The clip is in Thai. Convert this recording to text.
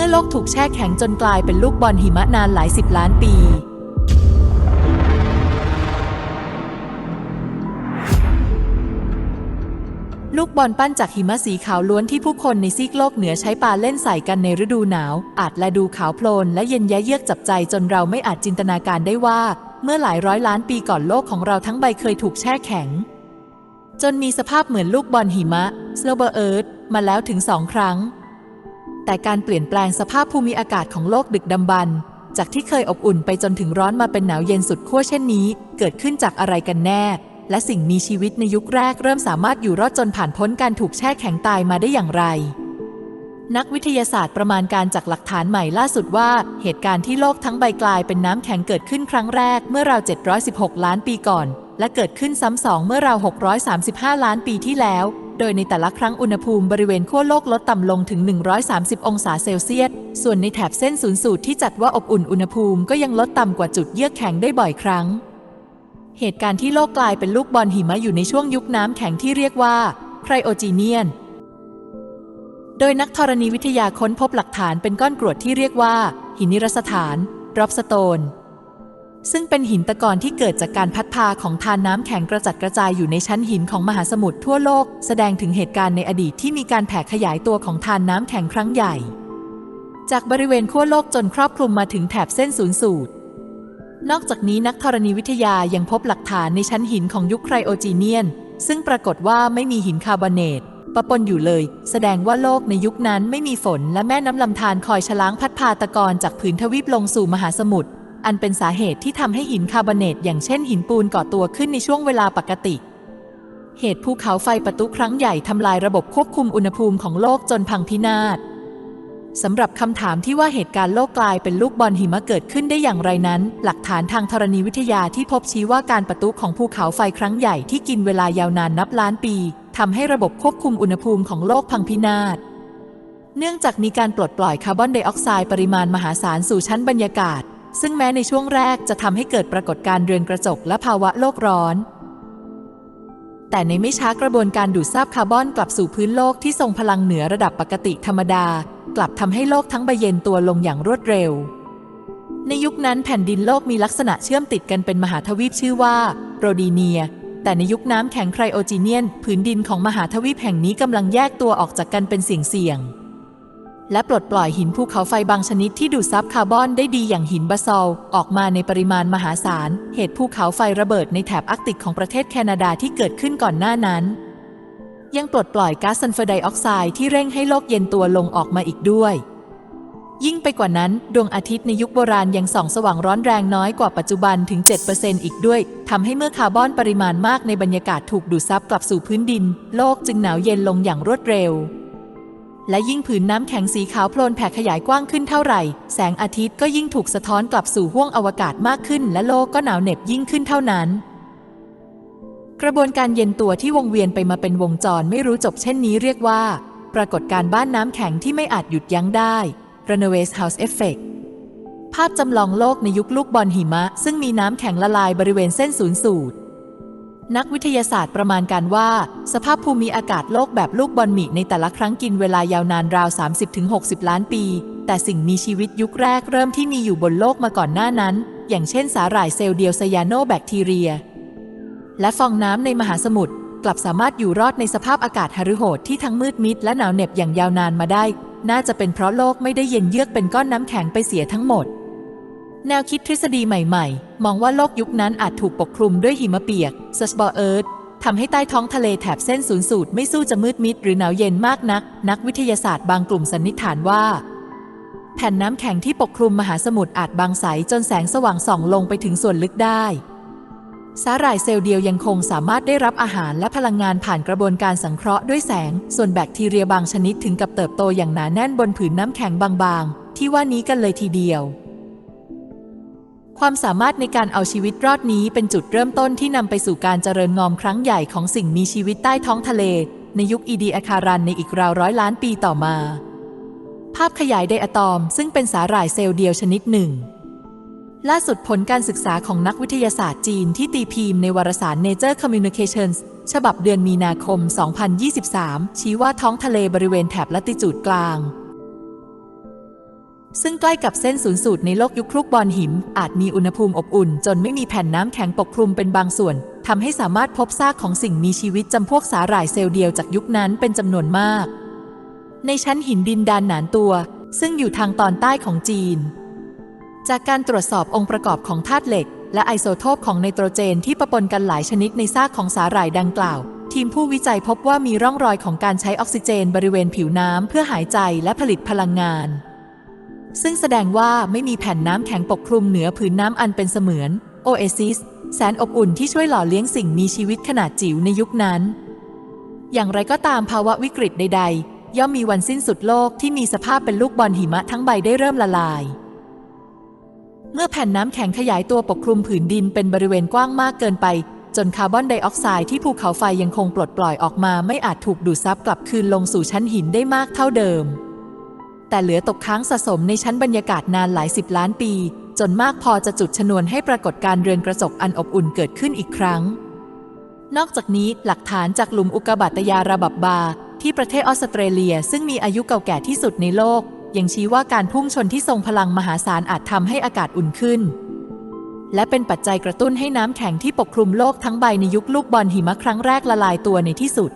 มื่อโลกถูกแช่แข็งจนกลายเป็นลูกบอลหิมะนานหลายสิบล้านปีลูกบอลปั้นจากหิมะสีขาวล้วนที่ผู้คนในซีกโลกเหนือใช้ปาเล่นใส่กันในฤดูหนาว อาจและดูขาวโพลนและเย็นแยะเยือกจับใจจนเราไม่อาจจินตนาการได้ว่า เมื่อหลายร้อยล้านปีก่อนโลกของเราทั้งใบเคยถูกแช่แข็ง จนมีสภาพเหมือนลูกบอลหิมะ Silver Earth มาแล้วถึงสองครั้ง แต่การเปลี่ยนแปลงสภาพภูมิอากาศของโลกดึกดำบรรพ์จากที่เคยอบอุ่นไปจนถึงร้อนมาเป็นหนาวเย็นสุดขั้วเช่นนี้ เกิดขึ้นจากอะไรกันแน่ และสิ่งมีชีวิตในยุคแรกเริ่มสามารถอยู่รอดจนผ่านพ้นการถูกแช่แข็งตายมาได้อย่างไร นักวิทยาศาสตร์ประมาณการจากหลักฐานใหม่ล่าสุดว่า เหตุการณ์ที่โลกทั้งใบกลายเป็นน้ำแข็งเกิดขึ้นครั้งแรกเมื่อราว 716 ล้านปีก่อน และเกิดขึ้นซ้ำสองเมื่อราว 635 ล้านปีที่แล้ว โดยในแต่ละครั้งอุณหภูมิบริเวณขั้วโลกลดต่ำลงถึง 130 องศาเซลเซียส ส่วนในแถบเส้นศูนย์สูตรที่จัดว่าอบอุ่นอุณหภูมิก็ยังลดต่ำกว่าจุดเยือกแข็งได้บ่อยครั้ง เหตุการณ์ที่โลกกลายเป็นลูกบอลหิมะอยู่ในช่วงยุคน้ำแข็งที่เรียกว่าไครโอจีเนียน โดยนักธรณีวิทยาค้นพบหลักฐานเป็นก้อนกรวดที่เรียกว่า หินนิรสถานรอบสโตน ซึ่งเป็นหินตะกอนที่เกิดจากการพัดพาของทานน้ำแข็งกระจัดกระจายอยู่ในชั้นหินของมหาสมุทรทั่วโลก แสดงถึงเหตุการณ์ในอดีตที่มีการแผ่ขยายตัวของทานน้ำแข็งครั้งใหญ่ จากบริเวณขั้วโลกจนครอบคลุมมาถึงแถบเส้นศูนย์สูตร นอกจากนี้นักธรณีวิทยายังพบหลักฐานในชั้นหินของยุคไครโอจีเนียน ซึ่งปรากฏว่าไม่มีหินคาร์บอเนตปะปนอยู่เลย แสดงว่าโลกในยุคนั้นไม่มีฝนและแม่น้ำลำธารคอยฉล้างพัดพาตะกอนจากผืนทวีปลงสู่มหาสมุทร อันเป็นสาเหตุที่ทำให้หินคาร์บอเนตอย่างเช่นหินปูนก่อตัวขึ้นในช่วงเวลาปกติ เหตุภูเขาไฟปะทุครั้งใหญ่ทำลายระบบควบคุมอุณหภูมิของโลกจนพังพินาศสำหรับคำถามที่ว่าเหตุการณ์โลกกลายเป็นลูกบอลหิมะเกิดขึ้นได้อย่างไรนั้น หลักฐานทางธรณีวิทยาที่พบชี้ว่าการประทุของภูเขาไฟครั้งใหญ่ที่กินเวลายาวนานนับล้านปีทำให้ระบบควบคุมอุณหภูมิของโลกพังพินาศ เนื่องจากมีการปลดปล่อยคาร์บอนไดออกไซด์ปริมาณมหาศาลสู่ชั้นบรรยากาศ ซึ่งแม้ในช่วงแรกจะทำให้เกิดปรากฏการณ์เรือนกระจกและภาวะโลกร้อน แต่ในไม่ช้ากระบวนการดูดซับคาร์บอนกลับสู่พื้นโลกที่ทรงพลังเหนือระดับปกติธรรมดา กลับทำให้โลกทั้งใบเย็นตัวลงอย่างรวดเร็ว ในยุคนั้นแผ่นดินโลกมีลักษณะเชื่อมติดกันเป็นมหาทวีปชื่อว่าโรดีเนีย แต่ในยุคน้ำแข็งไครโอจีเนียนผืนดินของมหาทวีปแห่งนี้กำลังแยกตัวออกจากกันเป็นเสี่ยงๆ และปลดปล่อยหินภูเขาไฟบางชนิดที่ดูดซับคาร์บอนได้ดีอย่างหินบาซอลออกมาในปริมาณมหาศาล เหตุภูเขาไฟระเบิดในแถบอาร์กติกของประเทศแคนาดาที่เกิดขึ้นก่อนหน้านั้น ยังปลดปล่อยก๊าซซัลเฟอร์ไดออกไซด์ที่เร่งให้โลกเย็นตัวลงออกมาอีกด้วย ยิ่งไปกว่านั้น ดวงอาทิตย์ในยุคโบราณยังส่องสว่างร้อนแรงน้อยกว่าปัจจุบันถึง 7%อีกด้วยทำให้เมื่อคาร์บอนปริมาณมากในบรรยากาศถูกดูดซับกลับสู่พื้นดิน โลกจึงหนาวเย็นลงอย่างรวดเร็ว และยิ่งผืนน้ำแข็งสีขาวโพลนแผ่ขยายกว้างขึ้นเท่าไหร่ แสงอาทิตย์ก็ยิ่งถูกสะท้อนกลับสู่ห้วงอวกาศมากขึ้น และโลกก็หนาวเหน็บยิ่งขึ้นเท่านั้น กระบวนการเย็นตัวที่วงเวียนไปมาเป็นวงจรไม่รู้จบเช่นนี้เรียกว่า ปรากฏการณ์บ้านน้ำแข็งที่ไม่อาจหยุดยั้งได้ Runaway's House Effect ภาพจำลองโลกในยุคลูกบอลหิมะ ซึ่งมีน้ำแข็งละลายบริเวณเส้นศูนย์สูตร นักวิทยาศาสตร์ประมาณการว่า สภาพภูมิอากาศโลกแบบลูกบอลหมีในแต่ละครั้งกินเวลายาวนานราว 30-60 ล้านปี แต่สิ่งมีชีวิตยุคแรกเริ่มที่มีอยู่บนโลกมาก่อนหน้านั้น อย่างเช่นสาหร่ายเซลล์เดียวไซยาโนแบคทีเรีย และฟองน้ำในมหาสมุทรกลับสามารถอยู่รอดในสภาพอากาศหฤโหดที่ทั้งมืดมิดและหนาวเหน็บอย่างยาวนานมาได้ น่าจะเป็นเพราะโลกไม่ได้เย็นเยือกเป็นก้อนน้ำแข็งไปเสียทั้งหมด แนวคิดทฤษฎีใหม่ๆ มองว่าโลกยุคนั้นอาจถูกปกคลุมด้วยหิมะเปียก s u s b o r Earth ทำให้ใต้ท้องทะเลแถบเส้นศูนย์สูตรไม่สู้จะมืดมิดหรือหนาวเย็นมากนัก นักวิทยาศาสตร์บางกลุ่มสันนิษฐานว่า แผ่นน้ำแข็งที่ปกคลุมมหาสมุทรอาจบางใสจนแสงสว่างส่องลงไปถึงส่วนลึกได้สาหร่ายเซลล์เดียวยังคงสามารถได้รับอาหารและพลังงานผ่านกระบวนการสังเคราะห์ด้วยแสง ส่วนแบคทีเรียบางชนิดถึงกับเติบโตอย่างหนาแน่นบนผืนน้ำแข็งบางๆ ที่ว่านี้กันเลยทีเดียว ความสามารถในการเอาชีวิตรอดนี้เป็นจุดเริ่มต้นที่นำไปสู่การเจริญงอมครั้งใหญ่ของสิ่งมีชีวิตใต้ท้องทะเล ในยุคอีดีอาคารันในอีกราวร้อยล้านปีต่อมา ภาพขยายไดอะตอม ซึ่งเป็นสาหร่ายเซลล์เดียวชนิดหนึ่ง ล่าสุดผลการศึกษาของนักวิทยาศาสตร์จีนที่ตีพิมพ์ในวารสาร Nature Communications ฉบับเดือนมีนาคม 2023 ชี้ว่าท้องทะเลบริเวณแถบลัติจูดกลาง ซึ่งใกล้กับเส้นศูนย์สูตรในโลกยุคคลุกบอลหิมอาจมีอุณหภูมิอบอุ่น จนไม่มีแผ่นน้ำแข็งปกคลุมเป็นบางส่วนทำให้สามารถพบซากของสิ่งมีชีวิตจำพวกสาหร่ายเซลล์เดียวจากยุคนั้นเป็นจำนวนมาก ในชั้นหินดินดานหนานตัว ซึ่งอยู่ทางตอนใต้ของจีน จากการตรวจสอบองค์ประกอบของธาตุเหล็ก และไอโซโทปของไนโตรเจนที่ปะปนกันหลายชนิดในซากของสาหร่ายดังกล่าว ทีมผู้วิจัยพบว่ามีร่องรอยของการใช้ออกซิเจนบริเวณผิวน้ำเพื่อหายใจและผลิตพลังงาน ซึ่งแสดงว่าไม่มีแผ่นน้ำแข็งปกคลุมเหนือผืนน้ำอันเป็นเสมือนโอเอซิสแสนอบอุ่นที่ช่วยหล่อเลี้ยงสิ่งมีชีวิตขนาดจิ๋วในยุคนั้น อย่างไรก็ตามภาวะวิกฤตใด ๆ ย่อมมีวันสิ้นสุดโลกที่มีสภาพเป็นลูกบอลหิมะทั้งใบได้เริ่มละลาย เมื่อแผ่นน้ำแข็งขยายตัวปกคลุมผืนดินเป็นบริเวณกว้างมากเกินไป จนคาร์บอนไดออกไซด์ที่ภูเขาไฟยังคงปลดปล่อยออกมาไม่อาจถูกดูดซับกลับคืนลงสู่ชั้นหินได้มากเท่าเดิม แต่เหลือตกค้างสะสมในชั้นบรรยากาศนานหลายสิบล้านปี จนมากพอจะจุดชนวนให้ปรากฏการเรือนกระจกอันอบอุ่นเกิดขึ้นอีกครั้ง นอกจากนี้หลักฐานจากหลุมอุกกาบาตยาระบับบา ที่ประเทศออสเตรเลียซึ่งมีอายุเก่าแก่ที่สุดในโลก ยังชี้ว่าการพุ่งชนที่ทรงพลังมหาศาลอาจทำให้อากาศอุ่นขึ้น และเป็นปัจจัยกระตุ้นให้น้ำแข็งที่ปกคลุมโลกทั้งใบในยุคลูกบอลหิมะครั้งแรกละลายตัวในที่สุด